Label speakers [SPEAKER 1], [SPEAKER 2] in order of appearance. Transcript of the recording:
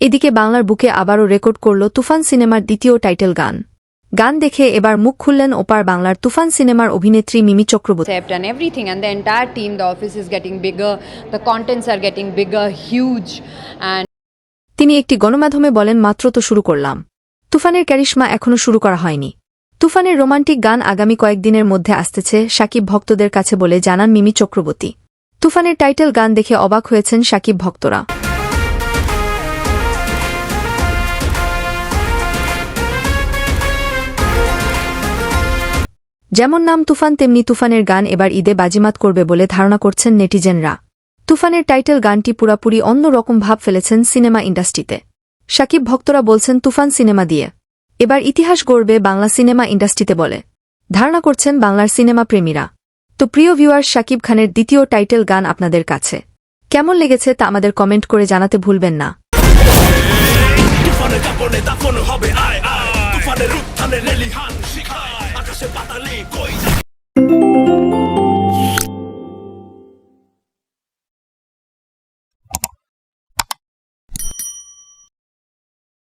[SPEAKER 1] এদিকে বাংলার বুকে আবারও রেকর্ড করল তুফান সিনেমার দ্বিতীয় টাইটেল গান। গান দেখে এবার মুখ খুললেন ওপার বাংলার তুফান সিনেমার অভিনেত্রী Mimi Chakraborty.
[SPEAKER 2] Concept and everything and the entire team the office is getting bigger the contents are getting bigger huge and
[SPEAKER 1] তিনি একটি গণমাধ্যমে বলেন মাত্র তো শুরু করলাম। তুফানের ক্যারিশমা এখনও শুরু করা হয়নি। তুফানের রোমান্টিক গান আগামী কয়েকদিনের মধ্যে আসতেছে সাকিব ভক্তদের কাছে বলে জানান মিমি চক্রবর্তী। তুফানের টাইটেল গান দেখে অবাক হয়েছেন সাকিব ভক্তরা। যেমন নাম তুফান, তেমনি তুফানের গান এবার ঈদে বাজিমাত করবে বলে ধারণা করছেন নেটিজেনরা। তুফানের টাইটেল গানটি পুরাপুরি অন্য রকম ভাব ফেলেছেন সিনেমা ইন্ডাস্ট্রিতে। সাকিব ভক্তরা বলছেন, তুফান সিনেমা দিয়ে। এবার ইতিহাস গড়বে বাংলা সিনেমা ইন্ডাস্ট্রিতে বলে। ধারণা করছেন বাংলার সিনেমা প্রেমীরা। তো প্রিয় ভিউয়ার সাকিব খানের দ্বিতীয় টাইটেল গান আপনাদের কাছে। কেমন লেগেছে তা আমাদের কমেন্ট করে জানাতে ভুলবেন না।
[SPEAKER 3] হবে পাতালে কই